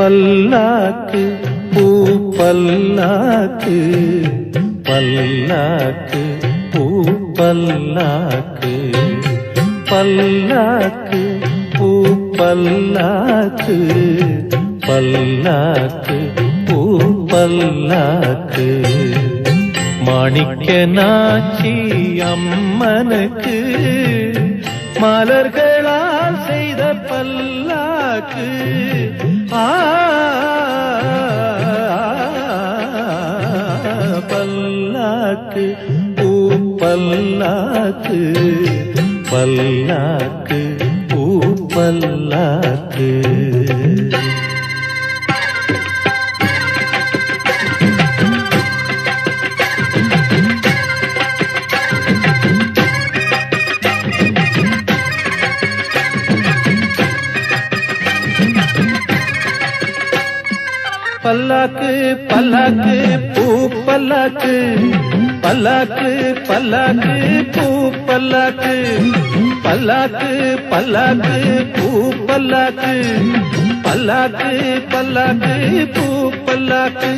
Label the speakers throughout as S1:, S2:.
S1: பல்லாக்கு பூ பல்லாக்கு பல்லாக்கு பூ பல்லாக்கு பல்லாக்கு பூ பல்லாக்கு பல்லாக்கு பூ பல்லாக்கு. மாணிக்க நாச்சி அம்மனுக்கு மலர்களால் செய்த பல்லாக்கு ஆ பல்லாக்கு பூ பல்லாக்கு பல்லாக்கு பூ பல்லாக்கு. பல்லாக்கு பல்லாக்கு பூ பல்லாக்கு. பல்லாக்கு பல்லாக்கு பூ பல்லாக்கு. பல்லாக்கு பல்லாக்கு பூ பல்லாக்கு. பல்லாக்கு பல்லாக்கு பூ பல்லாக்கு.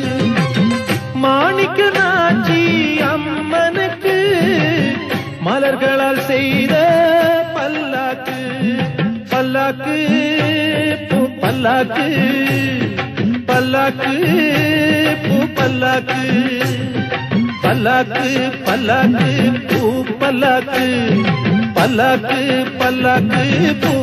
S1: மாணிக்க நாச்சி அம்மனுக்கு மலர்களால் செய்த பல்லாக்கு. பல்லாக்கு பல்லாக்கு. பல்லாக்கு பூ பல்லாக்கு பல்லாக்கு பல்லாக்கு பூ பல்லாக்கு பல்லாக்கு பல்லாக்கு பூ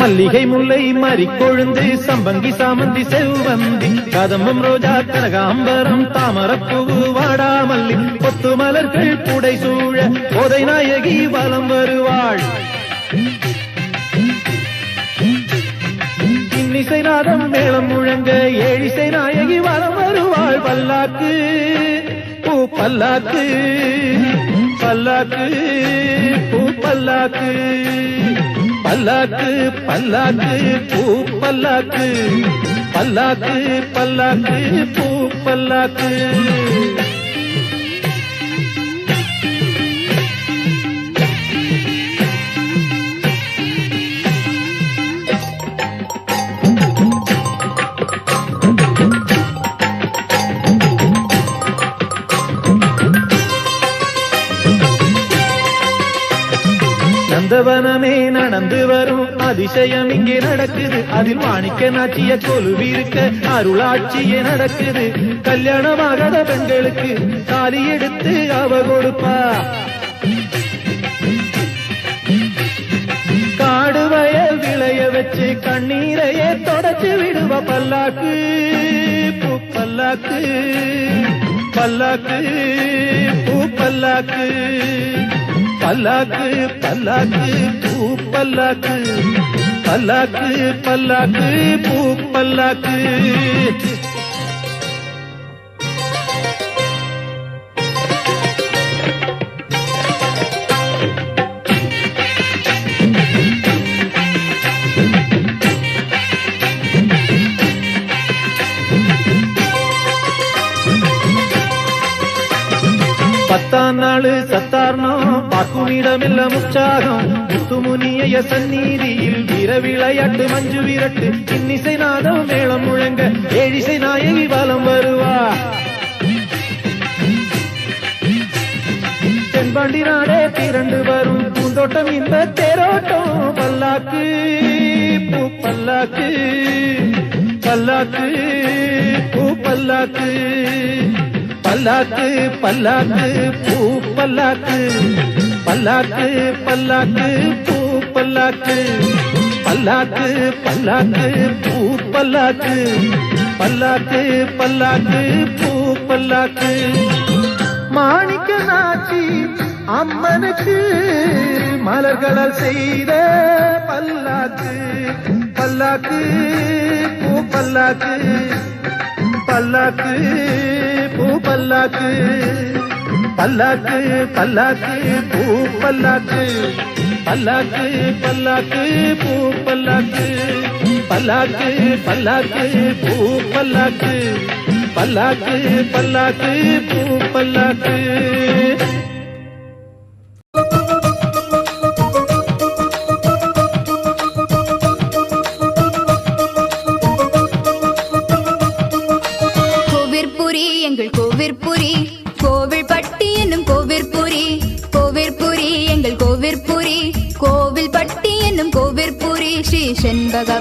S1: மல்லிகை முல்லை மறிக்கொழுந்து சம்பங்கி சாமந்தி செவ்வந்தி கதம்பம் ரோஜா கனகாம்பரம் தாமரப்பூவு வாடாமல்லி கொத்து மலர்கள் புடை சூழ போதை நாயகி வலம் வருவாள். இன்னிசை நாதம் மேளம் முழங்க ஏழிசை நாயகி வலம் வருவாள். பல்லாக்கு பூ பல்லாக்கு பல்லாக்கு பூ பல்லாக்கு. பல்லாக்கு பல்லாக்கு பூ பல்லாக்கு. பல்லாக்கு பல்லாக்கு பூ பல்லாக்கு. நந்தவனமே நடந்து வரும். அதிசயம் இங்கே நடக்குது. அதில் மாணிக்க நாட்டிய கொலுவிருக்க அருளாட்சியே நடக்குது. கல்யாணமாகாத பெண்களுக்கு தாலி எடுத்து அவ கொடுப்பா. காடு வயல் விளைய வச்சு கண்ணீரையே தொடச்சு விடுவ பல்லாக்கு. பல்லாக்கு. பல்லாக்கு. பூ பல்லாக்கு. பல்லாக்கு பல்லாக்கு பூ பல்லாக்கு பல்லாக்கு பல்லாக்கு பூ பல்லாக்கு பத்தாம் நாளு சத்தார்ணம் உற்சாகம். முத்துமுனிய சந்நீதியில் வீர விளையாட்டு மஞ்சு விரட்டு இன்னிசை நாதம் மேளம் முழங்க ஏழிசை நாயகி வலம் வருவா. தென்பாண்டி நாடே திரண்டு வரும் பூந்தோட்டம் இந்த தேரோட்டம். பல்லாக்கு பூ பல்லாக்கு பல்லாக்கு பூ பல்லாக்கு பல்லாக்கு பல்லாக்கு பூ பல்லாக்கு. பல்லாக்கு பல்லாக்கு பூ பல்லாக்கு. பல்லாக்கு பல்லாக்கு பூ பல்லாக்கு. பல்லாக்கு பல்லாக்கு பூ பல்லாக்கு. மாணிக்க நாச்சி அம்மனுக்கு மலர்களால் செய்த பல்லாக்கு. பல்லாக்கு பூ பல்லாக்கு. பல்லாக்கு பூ பல்லாக்கு. பல்லாக்கு பல்லாக்கு பூ பல்லாக்கு. பல்லாக்கு பல்லாக்கு பூ பல்லாக்கு. பல்லாக்கு பல்லாக்கு பூ பல்லாக்கு. பல்லாக்கு பல்லாக்கு பூ பல்லாக்கு.
S2: கோவிற்புரி எங்கள் கோவிற்புரி. ஸ்ரீ செண்பக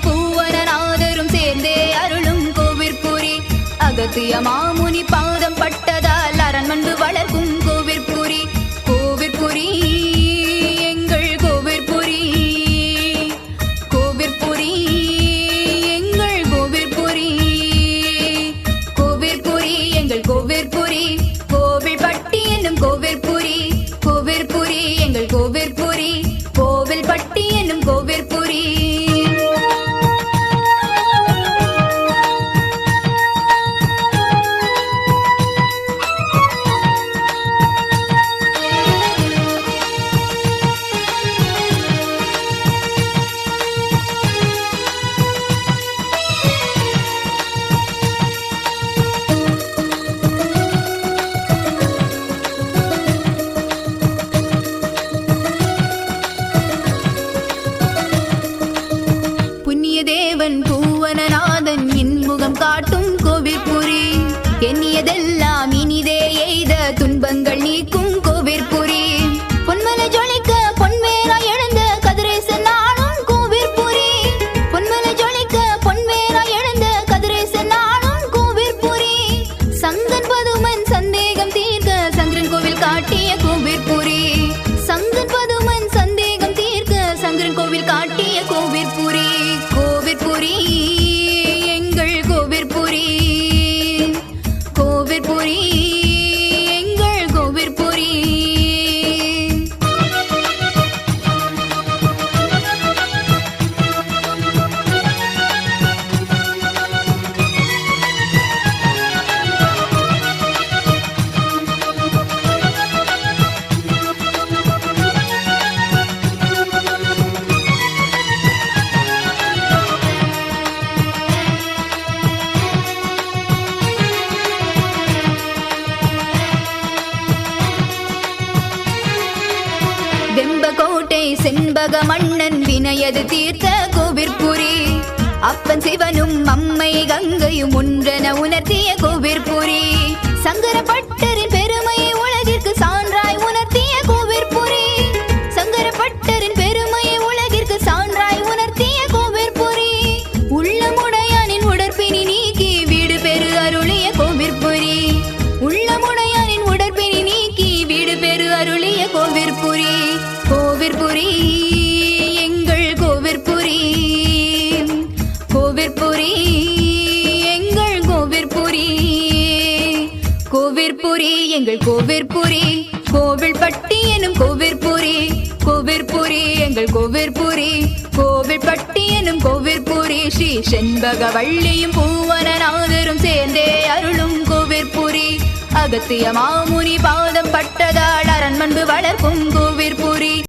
S2: பூவரநாதரும் சேர்ந்தே அருளும் கோவிற்புரி. அகத்திய மாமுனி பாதம் பட்டதால் அரண்மன்பு வளர்க்கும் கோவிற்புரி. கோவிற்புரி எங்கள் கோவிற்புரி. கோவிற்புரி எங்கள் கோவிற்புரி. கோவிற்புரி எங்கள் கோவிற்புரி. கோவில் பட்டி என்னும் கோவிற்புரி. செண்பக மன்னன் வினையது தீர்த்த கோவிற்புரி அப்பன் சிவனும் அம்மை கங்கையும் ஒன்றென உணர்த்திய கோவிற்புரி சங்கரப்பட்டரின் பெருமையை உலகிற்கு சான்றாய் உணர்த்திய கோவிற்புரி சங்கரப்பட்டரின் பெருமையை உலகிற்கு சான்றாய் உணர்த்திய கோவிற்புரி உள்ளமுடையானின் உடற்பினி நீக்கி வீடு பெரு அருளிய கோவிற்புரி உள்ளமுடையானின் உடற்பினி நீக்கி வீடு பெரு அருளிய கோவிற்புரி கோவிற்புரி கோவிற்புரி கோவில் பட்டி எனும் கோவிற்புரி கோவிற்புரி எங்கள் கோவிற்புரி கோவில் பட்டி எனும் கோவிற்புரி ஸ்ரீ செண்பக வள்ளியும் பூவனநாதரும் சேர்ந்தே அருளும் கோவிற்புரி. அகத்திய மாமுனி பாதம் பட்டதால் அரண்மன்பு வளர்க்கும் கோவிற்புரி.